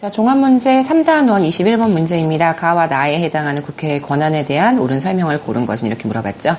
자, 종합문제 3단원 21번 문제입니다. 가와 나에 해당하는 국회의 권한에 대한 옳은 설명을 고른 것은 이렇게 물어봤죠.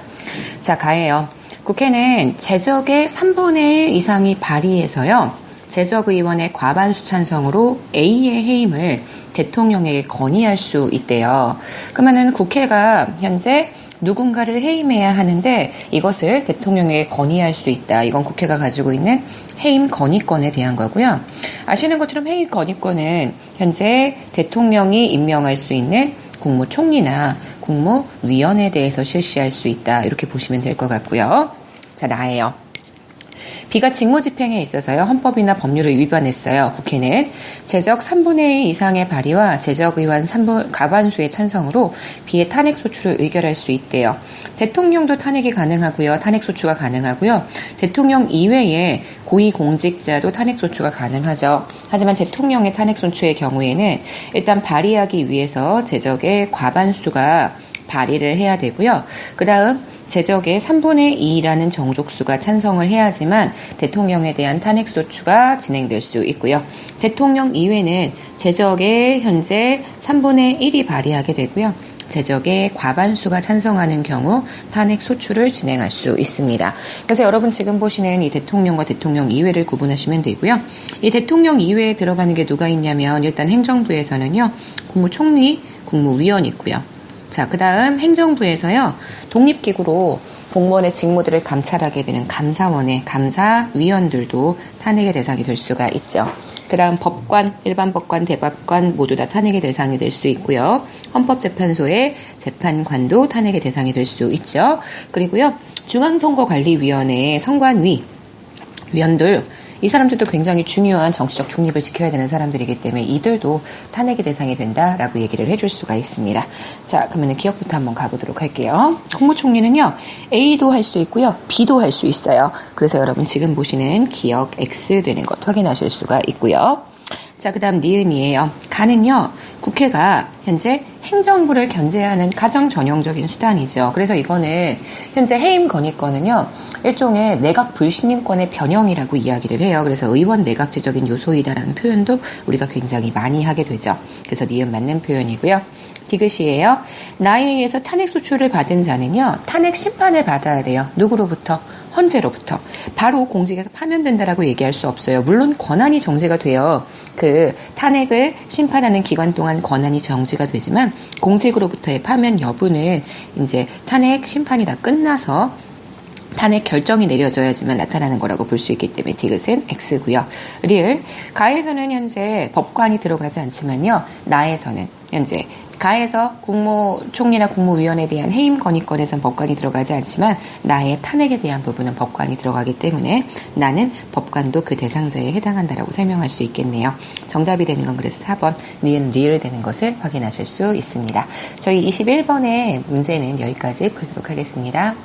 자, 가예요. 국회는 제적의 3분의 1 이상이 발의해서요. 제적의원의 과반수 찬성으로 A의 해임을 대통령에게 건의할 수 있대요. 그러면은 국회가 현재 누군가를 해임해야 하는데 이것을 대통령에게 건의할 수 있다. 이건 국회가 가지고 있는 해임 건의권에 대한 거고요. 아시는 것처럼 해임 건의권은 현재 대통령이 임명할 수 있는 국무총리나 국무위원에 대해서 실시할 수 있다. 이렇게 보시면 될 것 같고요. 자, 나예요. 비가 직무 집행에 있어서요 헌법이나 법률을 위반했어요. 국회는 제적 3분의 1 이상의 발의와 제적 의원 3분 과반수의 찬성으로 비의 탄핵 소추를 의결할 수 있대요. 대통령도 탄핵이 가능하고요. 탄핵 소추가 가능하고요. 대통령 이외에 고위 공직자도 탄핵 소추가 가능하죠. 하지만 대통령의 탄핵 소추의 경우에는 일단 발의하기 위해서 제적의 과반수가 발의를 해야 되고요. 그 다음 제적의 3분의 2라는 정족수가 찬성을 해야지만 대통령에 대한 탄핵소추가 진행될 수 있고요. 대통령 이외는 제적의 현재 3분의 1이 발의하게 되고요. 제적의 과반수가 찬성하는 경우 탄핵 소추를 진행할 수 있습니다. 그래서 여러분 지금 보시는 이 대통령과 대통령 이외를 구분하시면 되고요. 이 대통령 이외에 들어가는 게 누가 있냐면 일단 행정부에서는요. 국무총리, 국무위원 있고요. 자, 그 다음 행정부에서요, 독립기구로 공무원의 직무들을 감찰하게 되는 감사원의 감사위원들도 탄핵의 대상이 될 수가 있죠. 그 다음 법관, 일반 법관, 대법관 모두 다 탄핵의 대상이 될수 있고요. 헌법재판소의 재판관도 탄핵의 대상이 될 수 있죠. 그리고요, 중앙선거관리위원회의 선관위 위원들 이 사람들도 굉장히 중요한 정치적 중립을 지켜야 되는 사람들이기 때문에 이들도 탄핵의 대상이 된다라고 얘기를 해줄 수가 있습니다. 자, 그러면 기억부터 한번 가보도록 할게요. 국무총리는요, A도 할 수 있고요, B도 할 수 있어요. 그래서 여러분 지금 보시는 기억 X 되는 것 확인하실 수가 있고요. 자, 그 다음 니은이에요. 가는요, 국회가 현재 행정부를 견제하는 가장 전형적인 수단이죠. 그래서 이거는 현재 해임 건의권은요, 일종의 내각 불신임권의 변형이라고 이야기를 해요. 그래서 의원 내각제적인 요소이다라는 표현도 우리가 굉장히 많이 하게 되죠. 그래서 니은 맞는 표현이고요. 디귿이에요. 나에 의해서 탄핵 소추를 받은 자는요, 탄핵 심판을 받아야 돼요. 누구로부터? 헌재로부터. 바로 공직에서 파면된다라고 얘기할 수 없어요. 물론 권한이 정지가 돼요. 그 탄핵을 심판하는 기간 동안 권한이 정지가 되지만 공직으로부터의 파면 여부는 이제 탄핵 심판이 다 끝나서 탄핵 결정이 내려져야지만 나타나는 거라고 볼 수 있기 때문에 디귿은 X고요. 리을 가에서는 현재 법관이 들어가지 않지만요. 나에서는 현재 가에서 국무총리나 국무위원에 대한 해임 건의권에선 법관이 들어가지 않지만 나의 탄핵에 대한 부분은 법관이 들어가기 때문에 나는 법관도 그 대상자에 해당한다라고 설명할 수 있겠네요. 정답이 되는 건 그래서 4번 니은 리을 되는 것을 확인하실 수 있습니다. 저희 21번의 문제는 여기까지 풀도록 하겠습니다.